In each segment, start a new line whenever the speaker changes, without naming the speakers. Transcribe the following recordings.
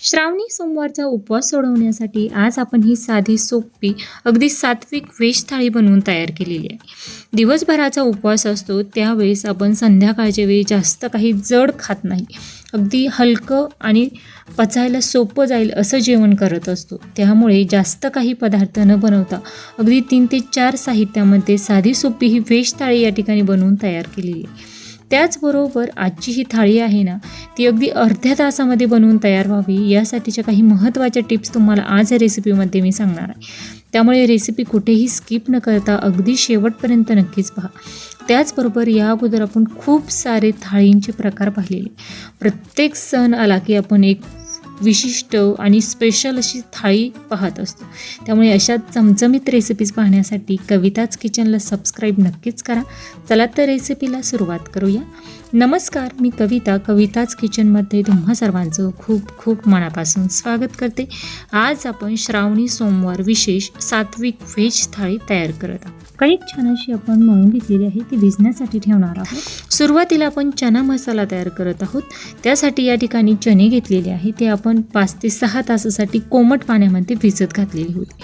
श्रावणी सोमवारचा उपवास सोडवण्यासाठी आज आपण ही साधी सोपी अगदी सात्विक वेश थाळी बनवून तयार केलेली आहे. दिवसभराचा उपवास असतो त्यावेळेस आपण संध्याकाळच्या वेळी जास्त काही जड खात नाही. अगदी हलकं आणि पचायला सोपं जाईल असं जेवण करत असतो. त्यामुळे जास्त काही पदार्थ न बनवता अगदी तीन ते चार साहित्यामध्ये साधी सोपी ही वेश थाळी या ठिकाणी बनवून तयार केलेली आहे. त्याचबरोबर आजची ही थाळी आहे ना ती अगदी अर्ध्या तासामध्ये बनवून तयार व्हावी यासाठीच्या काही महत्त्वाच्या टिप्स तुम्हाला आज या रेसिपीमध्ये मी सांगणार आहे. त्यामुळे रेसिपी कुठेही स्किप न करता अगदी शेवटपर्यंत नक्कीच पहा. त्याचबरोबर या अगोदर आपण खूप सारे थाळींचे प्रकार पाहिलेले. प्रत्येक सण आला की आपण एक विशिष्ट आणि स्पेशल अशी थाळी पाहत असतो. त्यामुळे अशा चमचमीत रेसिपीज पाहण्यासाठी कविताच किचनला सबस्क्राईब नक्कीच करा. चला तर रेसिपीला सुरुवात करूया. नमस्कार मी कविता. कविताच किचनमध्ये तुम्हा सर्वांचं खूप खूप मनापासून स्वागत करते. आज आपण श्रावणी सोमवार विशेष सात्विक व्हेज थाळी तयार करत आहोत. कणिक छान अशी आपण मळून घेतलेली आहे ती भिजण्यासाठी ठेवणार आहोत. सुरुवातीला आपण चना मसाला तयार करत आहोत. त्यासाठी या ठिकाणी चणे घेतलेले आहे. ते आपण पाच ते सहा तासासाठी कोमट पाण्यामध्ये भिजत घातलेली होती.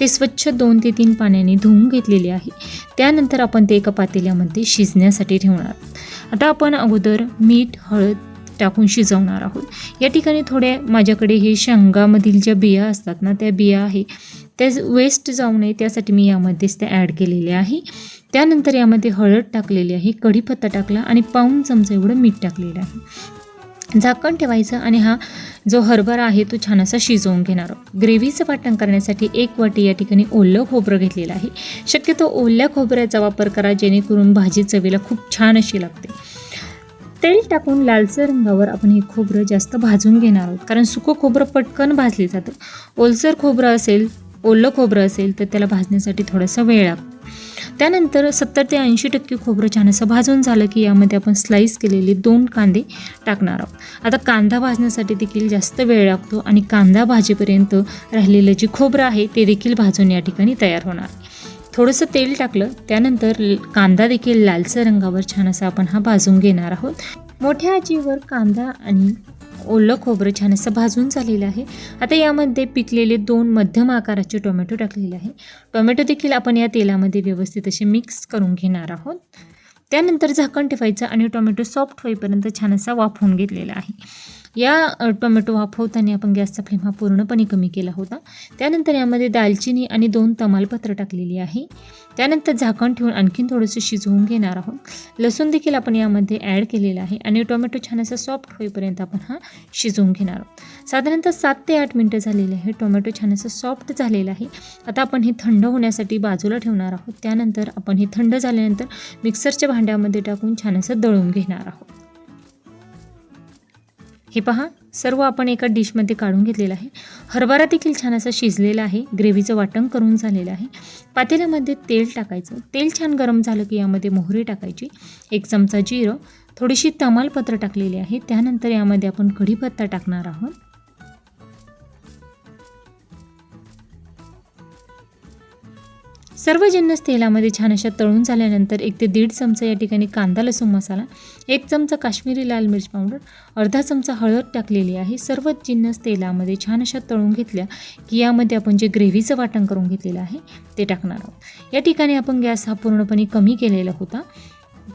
ते स्वच्छ दोन ते तीन पाण्याने धुवून घेतलेले आहे. त्यानंतर आपण ते एका पातेल्यामध्ये शिजण्यासाठी ठेवणार. आहोत आता आपण अगोदर मीठ हळद टाकून शिजवणार आहोत. या ठिकाणी थोड्या माझ्याकडे हे शेंगामधील ज्या बिया असतात ना त्या बिया आहे. त्या वेस्ट जाऊ नये त्यासाठी मी यामध्येच त्या ॲड केलेल्या आहे. त्यानंतर यामध्ये हळद टाकलेली आहे कढीपत्ता टाकला आणि पाऊण चमचा एवढं मीठ टाकलेलं आहे. झाकण ठेवायचं आणि हा जो हरभरा आहे तो छान असा शिजवून घेणार आहोत. ग्रेव्हीचं वाटण करण्यासाठी एक वाटी या ठिकाणी ओलं खोबरं घेतलेलं आहे. शक्यतो ओल्या खोबऱ्याचा वापर करा जेणेकरून भाजी चवीला खूप छान अशी लागते. तेल टाकून लालसर रंगावर आपण हे खोबरं जास्त भाजून घेणार आहोत. कारण सुकं खोबरं पटकन भाजले जातं. ओलसर खोबरं असेल ओलं खोबरं असेल तर त्याला भाजण्यासाठी थोडासा वेळ लागतो. त्यानंतर सत्तर ते ऐंशी टक्के खोबरं छान असं भाजून झालं की यामध्ये आपण स्लाईस केलेले दोन कांदे टाकणार आहोत. आता कांदा भाजण्यासाठी देखील जास्त वेळ लागतो आणि कांदा भाजीपर्यंत राहिलेलं जे खोबरं आहे ते देखील भाजून या ठिकाणी तयार होणार थोडंसं तेल टाकलं त्यानंतर ल- कांदा देखील लालसर रंगावर छान असा आपण हा भाजून घेणार आहोत. मोठ्या आजीवर कांदा आणि ओलं खोबरं छान असं भाजून झालेलं आहे. आता यामध्ये पिकलेले दोन मध्यम आकाराचे टोमॅटो टाकलेले आहे. टोमॅटो देखील आपण या तेलामध्ये व्यवस्थित असे मिक्स करून घेणार आहोत. त्यानंतर झाकण ठेवायचं आणि टोमॅटो सॉफ्ट होईपर्यंत छान असा वाफवून घेतलेला आहे. या टोमॅटो वाफवताना आपण गॅसचा फ्लेम हा पूर्णपणे कमी केला होता. त्यानंतर यामध्ये दालचिनी आणि दोन तमालपत्र टाकलेली आहे. त्यानंतर झाकण ठेवून आणखीन थोडंसं शिजवून घेणार आहोत. लसूण देखील आपण यामध्ये ॲड केलेला आहे आणि टोमॅटो छान असा सॉफ्ट होईपर्यंत आपण हा शिजवून घेणार आहोत. साधारणतः सात ते आठ मिनटं झालेले आहे. टोमॅटो छान असं सॉफ्ट झालेलं आहे. आता आपण हे थंड होण्यासाठी बाजूला ठेवणार आहोत. त्यानंतर आपण हे थंड झाल्यानंतर मिक्सरच्या भांड्यामध्ये टाकून छान असं दळून घेणार आहोत. हे पहा सर्व आपण एका डिशमध्ये काढून घेतलेलं आहे. हरभरा देखील छान असा शिजलेला आहे. ग्रेव्हीचं वाटण करून झालेलं आहे. पातेल्यामध्ये तेल टाकायचं. तेल छान गरम झालं की यामध्ये मोहरी टाकायची. एक चमचा जिरं. थोडीशी तमालपत्र टाकलेली आहे. त्यानंतर यामध्ये आपण कढीपत्ता टाकणार आहोत. सर्व जिन्नस तेलामध्ये छान अशा तळून झाल्यानंतर एक ते दीड चमचा या ठिकाणी कांदा लसूण मसाला एक चमचा काश्मीरी लाल मिरच पावडर अर्धा चमचा हळद टाकलेली आहे. सर्व जिन्नस तेलामध्ये छान अशा तळून घेतल्या की यामध्ये आपण जे ग्रेव्हीचं वाटण करून घेतलेलं आहे ते टाकणार आहोत. या ठिकाणी आपण गॅस हा पूर्णपणे कमी केलेला होता.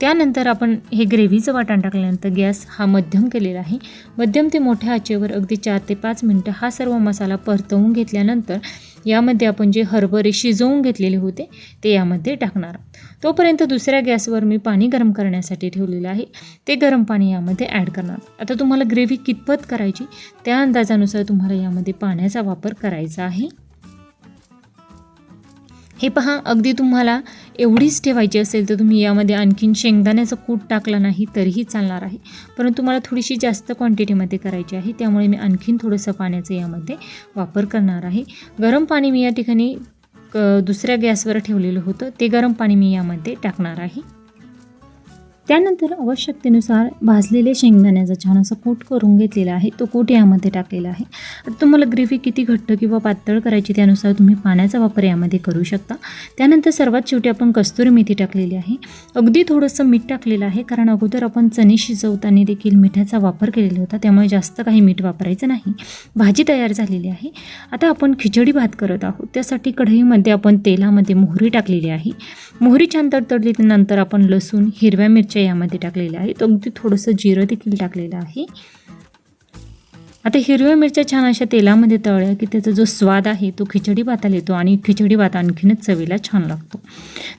त्यानंतर आपण हे ग्रेव्हीचं वाटण टाकल्यानंतर गॅस हा मध्यम केलेला आहे. मध्यम ते मोठ्या आचेवर अगदी चार ते पाच मिनटं हा सर्व मसाला परतवून घेतल्यानंतर यामध्ये आपण जे हरभरे शिजवून घेतलेले होते ते यामध्ये टाकणार. तोपर्यंत दुसऱ्या गॅसवर मी पाणी गरम करण्यासाठी ठेवलेलं आहे. ते गरम पाणी यामध्ये ॲड करणार. आता तुम्हाला ग्रेव्ही कितपत करायची त्या अंदाजानुसार तुम्हाला यामध्ये पाण्याचा वापर करायचा आहे. हे पहा अगदी तुम्हाला एवढीच ठेवायची असेल तर तुम्ही यामध्ये आणखीन शेंगदाण्याचं कूट टाकला नाही तरीही चालणार आहे. परंतु मला थोडीशी जास्त क्वांटिटीमध्ये करायची आहे त्यामुळे मी आणखीन थोडंसं पाण्याचं यामध्ये वापर करणार आहे. गरम पाणी मी या ठिकाणी क दुसऱ्या गॅसवर ठेवलेलं होतं ते गरम पाणी मी यामध्ये टाकणार आहे. त्यानंतर आवश्यकतेनुसार भाजलेले शेंगदाण्याचा छान असा कूट करून घेतलेला आहे. तो कूट यामध्ये टाकलेला आहे. आता तुम्हाला ग्रेव्ही किती घट्ट किंवा पातळ करायची त्यानुसार तुम्ही पाण्याचा वापर यामध्ये करू शकता. त्यानंतर सर्वात शेवटी आपण कस्तुरी मेथी टाकलेली आहे. अगदी थोडंसं मीठ टाकलेलं आहे कारण अगोदर आपण चणे शिजवताना देखील मिठाचा वापर केलेला होता. त्यामुळे जास्त काही मीठ वापरायचं नाही. भाजी तयार झालेली आहे. आता आपण खिचडी भात करत आहोत. त्यासाठी कढईमध्ये आपण तेलामध्ये मोहरी टाकलेली आहे. मोहरी छान तडतडली नंतर आपण लसूण हिरव्या मिरच्या यामध्ये टाकलेल्या आहेत अगदी थोडंसं जिरं देखील टाकलेलं आहे. आता हिरव्या मिरच्या छान अशा तेलामध्ये तळल्या की त्याचा जो स्वाद आहे तो खिचडी भाताला येतो आणि खिचडी भात आणखीनच चवीला छान लागतो.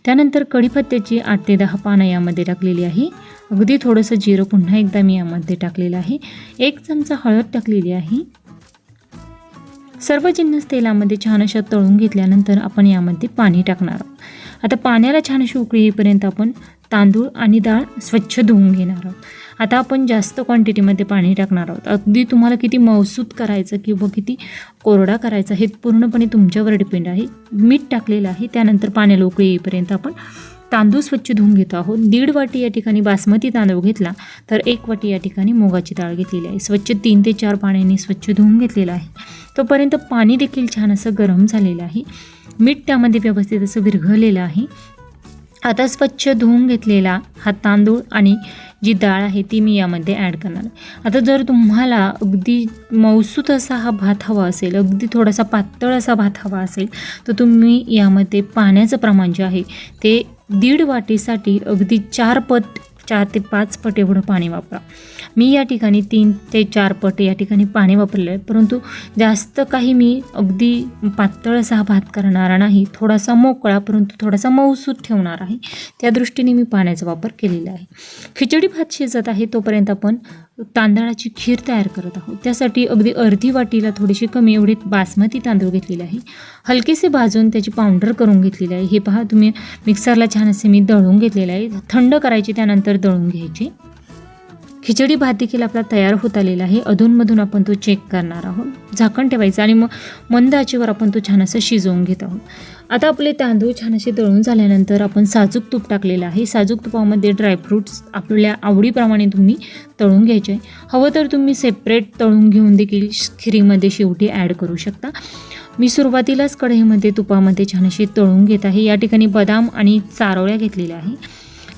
त्यानंतर कढीपत्त्याची आठ ते दहा पानं यामध्ये टाकलेली आहे. अगदी थोडंसं जिरं पुन्हा एकदा मी यामध्ये टाकलेलं आहे. एक चमचा हळद टाकलेली आहे. सर्व जिन्नस तेलामध्ये छान अशा तळून घेतल्यानंतर आपण यामध्ये पाणी टाकणार आहोत. आता पाण्याला छान अशी उकळी येईपर्यंत आपण तांदूळ आणि डाळ स्वच्छ धुवून घेणार आहोत. आता आपण जास्त क्वांटिटीमध्ये पाणी टाकणार आहोत. अगदी तुम्हाला किती मौसूद करायचं किंवा किती कोरडा करायचा हे पूर्णपणे तुमच्यावर डिपेंड आहे. मीठ टाकलेलं आहे त्यानंतर पाण्याला उकळी येईपर्यंत आपण तांदूळ स्वच्छ धुवून घेतो आहोत. दीड वाटी या ठिकाणी बासमती तांदूळ घेतला तर एक वाटी या ठिकाणी मुगाची डाळ घेतलेली आहे. स्वच्छ तीन ते चार पाण्याने स्वच्छ धुवून घेतलेलं आहे. तोपर्यंत पाणी देखील छान असं गरम झालेलं आहे. मीठ त्यामध्ये व्यवस्थित असं विरघळलेलं आहे. आता स्वच्छ धुवून घेतलेला हा तांदूळ आणि जी डाळ आहे ती मी यामध्ये ॲड करणार आता जर तुम्हाला अगदी मौसूत असा हा भात हवा असेल अगदी थोडासा पातळ असा भात हवा असेल तर तुम्ही यामध्ये पाण्याचं प्रमाण जे आहे ते दीड वाटीसाठी अगदी चार पट चार ते पाच पट एवढं पाणी वापरा. मी या ठिकाणी तीन ते चार पट या ठिकाणी पाणी वापरलं आहे परंतु जास्त काही मी अगदी पातळ असा भात करणारा नाही थोडासा मोकळा परंतु थोडासा मऊसूत ठेवणार आहे. त्या दृष्टीने मी पाण्याचा वापर केलेला आहे. खिचडी भात शिजत आहे तोपर्यंत आपण तांदळाची खीर तयार करत आहोत. त्यासाठी अगदी अर्धी वाटीला थोडीशी कमी एवढी बासमती तांदूळ घेतलेले आहे. हलकेसे भाजून त्याची पावडर करून घेतलेली आहे. हे पहा तुम्ही मिक्सरला छान असे मी दळून घेतलेले आहे. थंड करायचे त्यानंतर दळून घ्यायचे. खिचडी भात देखील आपला तयार होत आलेला आहे. अधूनमधून आपण तो चेक करणार आहोत. झाकण ठेवायचं आणि मग मंद आचेवर आपण तो छान असं शिजवून घेत आहोत. आता आपले तांदूळ छान असे दळून झाल्यानंतर आपण साजूक तूप टाकलेलं आहे. साजूक तुपामध्ये ड्रायफ्रूट्स आपल्या आवडीप्रमाणे तुम्ही तळून घ्यायचे. हवं तर तुम्ही सेपरेट तळून घेऊन देखील खिरीमध्ये शेवटी ॲड करू शकता. मी सुरुवातीलाच कढईमध्ये तुपामध्ये छान असे तळून घेत आहे. या ठिकाणी बदाम आणि चारोळ्या घेतलेल्या आहे.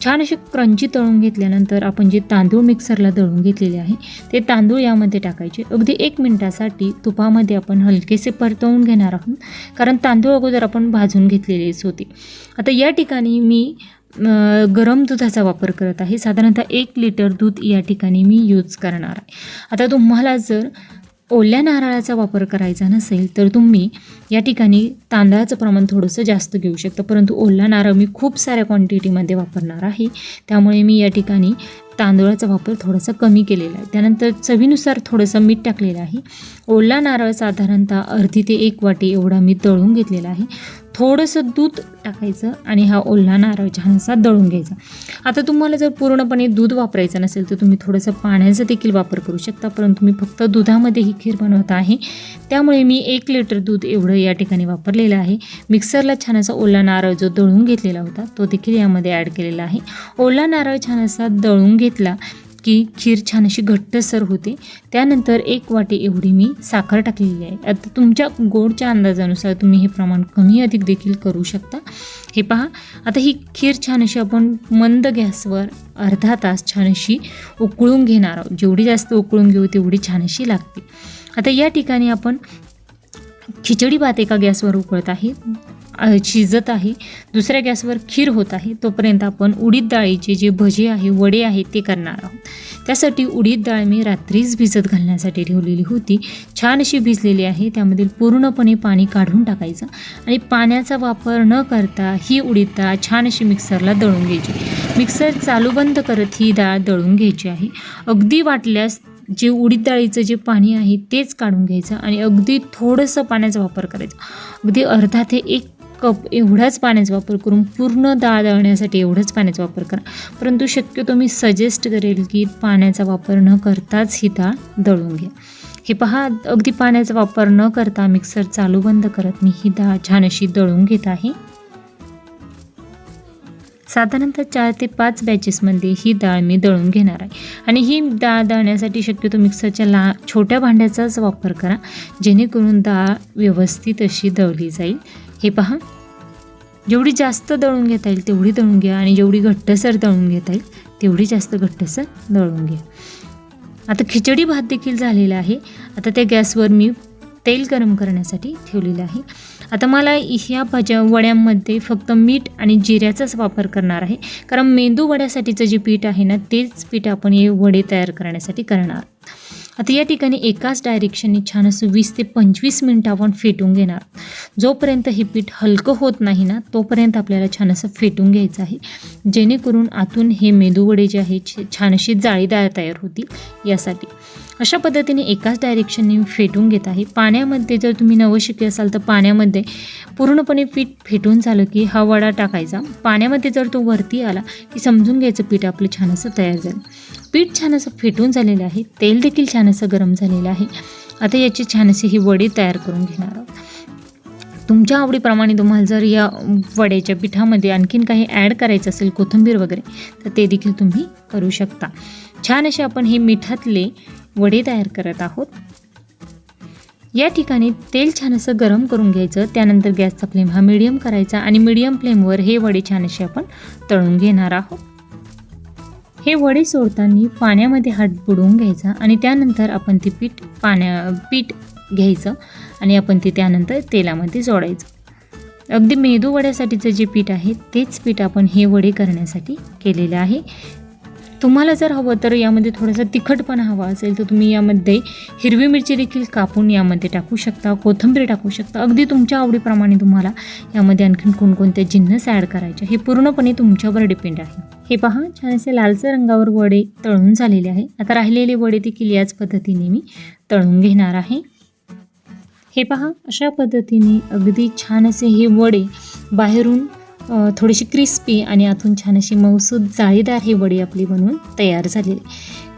छान अशी क्रंची तळून घेतल्यानंतर आपण जे तांदूळ मिक्सरला दळून घेतलेले आहे ते तांदूळ यामध्ये टाकायचे. अगदी एक मिनटासाठी तुपामध्ये आपण हलकेसे परतवून घेणार आहोत कारण तांदूळ अगोदर आपण भाजून घेतलेलेच होते. आता या ठिकाणी मी गरम दुधाचा वापर करत आहे. साधारणतः एक लिटर दूध या ठिकाणी मी यूज करणार आहे. आता तुम्हाला जर ओल्या नारळाचा वापर करायचा नसेल तर तुम्ही या ठिकाणी तांदळाचं प्रमाण थोडंसं जास्त घेऊ शकता. परंतु ओला नारळ मी खूप साऱ्या क्वांटिटीमध्ये वापरणार आहे. त्यामुळे मी या ठिकाणी तांदूळाचा वापर थोडासा कमी केलेला आहे. त्यानंतर चवीनुसार थोडंसं मीठ टाकलेलं आहे. ओला नारळ साधारणतः अर्धी ते एक वाटी एवढा मी तळून घेतलेला आहे. थोडंसं दूध टाकायचं आणि हा ओला नारळ छानसा दळून घ्यायचा. आता तुम्हाला जर पूर्णपणे दूध वापरायचं नसेल तर तुम्ही थोडंसं पाण्याचा देखील वापर करू शकता परंतु मी फक्त दुधामध्ये ही खीर बनवत आहे. त्यामुळे मी एक लिटर दूध एवढं या ठिकाणी वापरलेलं आहे. मिक्सरला छान असा ओला नारळ जो दळून घेतलेला होता तो देखील यामध्ये ॲड केलेला आहे. ओला नारळ छान असा दळून घेतला की खीर छान अशी घट्टसर होते. त्यानंतर एक वाटी एवढी मी साखर टाकलेली आहे. आता तुमच्या गोडच्या अंदाजानुसार तुम्ही हे प्रमाण कमी अधिक देखील करू शकता. हे पहा आता ही खीर छान अशी आपण मंद गॅसवर अर्धा तास छान अशी उकळून घेणार आहोत. जेवढी जास्त उकळून घेऊ तेवढी छान अशी लागते. आता या ठिकाणी आपण खिचडी भात एका गॅसवर उकळत आहे. शिजत आहे. दुसऱ्या गॅसवर खीर होत आहे. तोपर्यंत आपण उडीद डाळीचे जे भजे आहे वडे आहे ते करणार आहोत. त्यासाठी उडीद डाळ मी रात्रीच भिजत घालण्यासाठी ठेवलेली होती. छान अशी भिजलेली आहे. त्यामधील पूर्णपणे पाणी काढून टाकायचं आणि पाण्याचा वापर न करता ही उडीद डाळ छान अशी मिक्सरला दळून घ्यायची. मिक्सर चालू बंद करत ही डाळ दळून घ्यायची आहे. अगदी वाटल्यास जे उडीद डाळीचं जे पाणी आहे तेच काढून घ्यायचं आणि अगदी थोडंसं पाण्याचा वापर करायचा. अगदी अर्धा ते एक कप एवढाच पाण्याचा वापर करून पूर्ण डाळ दळण्यासाठी एवढंच पाण्याचा वापर करा. परंतु शक्यतो मी सजेस्ट करेल की पाण्याचा वापर न करताच ही डाळ दळून घ्या. हे पहा अगदी पाण्याचा वापर न करता मिक्सर चालू बंद करत मी ही डाळ छान अशी दळून घेत आहे. साधारणतः चार ते पाच बॅचेसमध्ये ही डाळ मी दळून घेणार आहे. आणि ही डाळ दळण्यासाठी शक्यतो मिक्सरच्या ला छोट्या भांड्याचाच वापर करा जेणेकरून डाळ व्यवस्थित अशी दळली जाईल. हे पहा. जेवढी जास्त दळून घेता येईल तेवढी दळून घ्या. आणि जेवढी घट्टसर दळून घेता येईल तेवढी जास्त घट्टसर दळून घ्या. आता खिचडी भात देखील झालेला आहे. आता त्या गॅसवर मी तेल गरम करण्यासाठी ठेवलेलं आहे. आता मला ह्या भाज्या वड्यांमध्ये फक्त मीठ आणि जिऱ्याचाच वापर करणार आहे. कारण मेंदू वड्यासाठीचं जे पीठ आहे ना तेच पीठ आपण हे वडे तयार करण्यासाठी करणार. आता या ठिकाणी एकाच डायरेक्शनने छान असं वीस ते पंचवीस मिनटं आपण फेटून घेणार. जोपर्यंत हे पीठ हलकं होत नाही ना तोपर्यंत आपल्याला छान असं फेटून घ्यायचं आहे. जेणेकरून आतून हे मेदूवडे जे आहे छे- छान अशी जाळीदार तयार होतील यासाठी. अशा पद्धतीने एकाच डायरेक्शनने फेटून घेत आहे. पाण्यामध्ये जर तुम्ही नवशिके असाल तर पाण्यामध्ये पूर्णपणे पीठ फेटून झालं की हा वडा टाकायचा. पाण्यामध्ये जर तो वरती आला की समजून घ्यायचं पीठ आपलं छान असं तयार झालं. पीठ छान असं फेटून झालेलं आहे. तेल देखील छान असं गरम झालेलं आहे. आता याची छान अशी ही वडी तयार करून घेणार आहोत. तुमच्या आवडीप्रमाणे तुम्हाला जर या वड्याच्या पिठामध्ये आणखीन काही ॲड करायचं असेल कोथिंबीर वगैरे तर ते देखील तुम्ही करू शकता. छान असे आपण हे मिठातले वडे तयार करत आहोत. या ठिकाणी तेल छान असं गरम करून घ्यायचं. त्यानंतर गॅसचा फ्लेम हा मिडियम करायचा आणि मिडियम फ्लेमवर हे वडे छान असे आपण तळून घेणार आहोत. हे वडे सोडताना पाण्यामध्ये हात बुडवून घ्यायचा आणि त्यानंतर आपण ते पीठ पाण्या पीठ घ्यायचं आणि आपण ते त्यानंतर तेलामध्ये जोडायचं. अगदी मेदू वड्यासाठीचं जे पीठ आहे तेच पीठ आपण हे वडे करण्यासाठी केलेलं आहे. तुम्हाला जर हवं तर यामध्ये थोडासा तिखटपणा हवा असेल तर तुम्ही यामध्ये हिरवी मिरची देखील कापून यामध्ये टाकू शकता कोथिंबीर टाकू शकता. अगदी तुमच्या आवडीप्रमाणे तुम्हाला यामध्ये आणखीन कोणकोणते जिन्नस ॲड करायचे हे पूर्णपणे तुमच्यावर डिपेंड आहे. हे पहा छान असे लालसर रंगावर वडे तळून झालेले आहे. आता राहिलेले वडे देखील याच पद्धतीने मी तळून घेणार आहे. हे पहा अशा पद्धतीने अगदी छान असे हे वडे बाहेरून थोडीशी क्रिस्पी आणि आतून छान अशी मऊसूद जाळीदार हे वडी आपली बनवून तयार झालेली.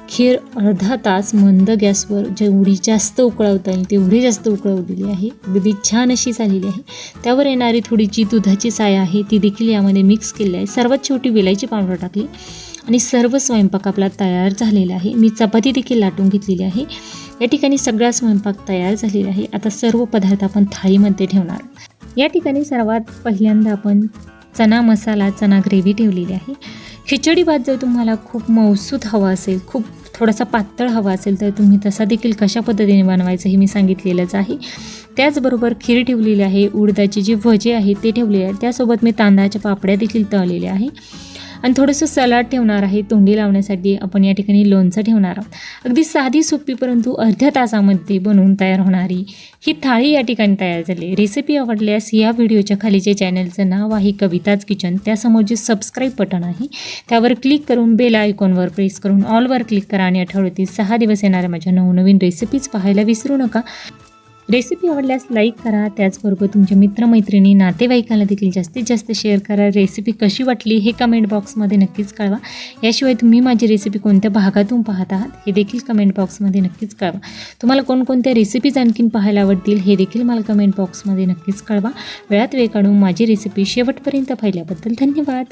खीर अर्धा तास मंद गॅसवर जेवढी जास्त उकळवता येईल तेवढी जास्त उकळवलेली आहे. अगदी छान अशी झालेली आहे. त्यावर येणारी थोडी जी दुधाची साय आहे ती देखील यामध्ये मिक्स केली आहे. सर्वात शेवटी विलायची पावडर टाकली आणि सर्व स्वयंपाक आपला तयार झालेला आहे. मी चपाती देखील लाटून घेतलेली आहे. या ठिकाणी सगळा स्वयंपाक तयार झालेला आहे. आता सर्व पदार्थ आपण थाळीमध्ये ठेवणार. या ठिकाणी सर्वात पहिल्यांदा आपण चना मसाला चना ग्रेव्ही ठेवलेली आहे. खिचडी भात जर तुम्हाला खूप मौसूद हवा असेल खूप थोडासा पातळ हवा असेल तर तुम्ही तसा देखील कशा पद्धतीने बनवायचं हे मी सांगितलेलंच आहे. त्याचबरोबर खीर ठेवलेली आहे उडदाची जी भजे आहे ते ठेवलेले आहे. त्यासोबत मी तांदळाच्या पापड्या देखील तळलेल्या आहे. आणि थोडंसं सलाड ठेवणार आहे तोंडी लावण्यासाठी आपण या ठिकाणी लोणचं ठेवणार आहोत. अगदी साधी सोपी परंतु अर्ध्या तासामध्ये बनवून तयार होणारी ही थाळी या ठिकाणी तयार झाली. रेसिपी आवडल्यास या व्हिडिओच्या खाली जे चॅनलचं नाव आहे कविताज किचन त्यासमोर जे सबस्क्राईब बटन आहे त्यावर क्लिक करून बेल आयकॉनवर प्रेस करून ऑलवर क्लिक करा आणि आठवड्यातील सहा दिवस येणाऱ्या माझ्या नवनवीन रेसिपीज पाहायला विसरू नका. रेसिपी आवडल्यास लाईक करा. त्याचबरोबर तुमच्या मित्रमैत्रिणी नातेवाईकांना देखील जास्तीत जास्त शेअर करा. रेसिपी कशी वाटली हे कमेंट बॉक्समध्ये नक्कीच कळवा. याशिवाय तुम्ही माझी रेसिपी कोणत्या भागातून पाहत आहात हे देखील कमेंट बॉक्समध्ये नक्कीच कळवा. तुम्हाला कोणकोणत्या रेसिपीज आणखीन पाहायला आवडतील हे देखील मला कमेंट बॉक्समध्ये नक्कीच कळवा. वेळात वेळ काढून माझी रेसिपी शेवटपर्यंत पाहिल्याबद्दल धन्यवाद.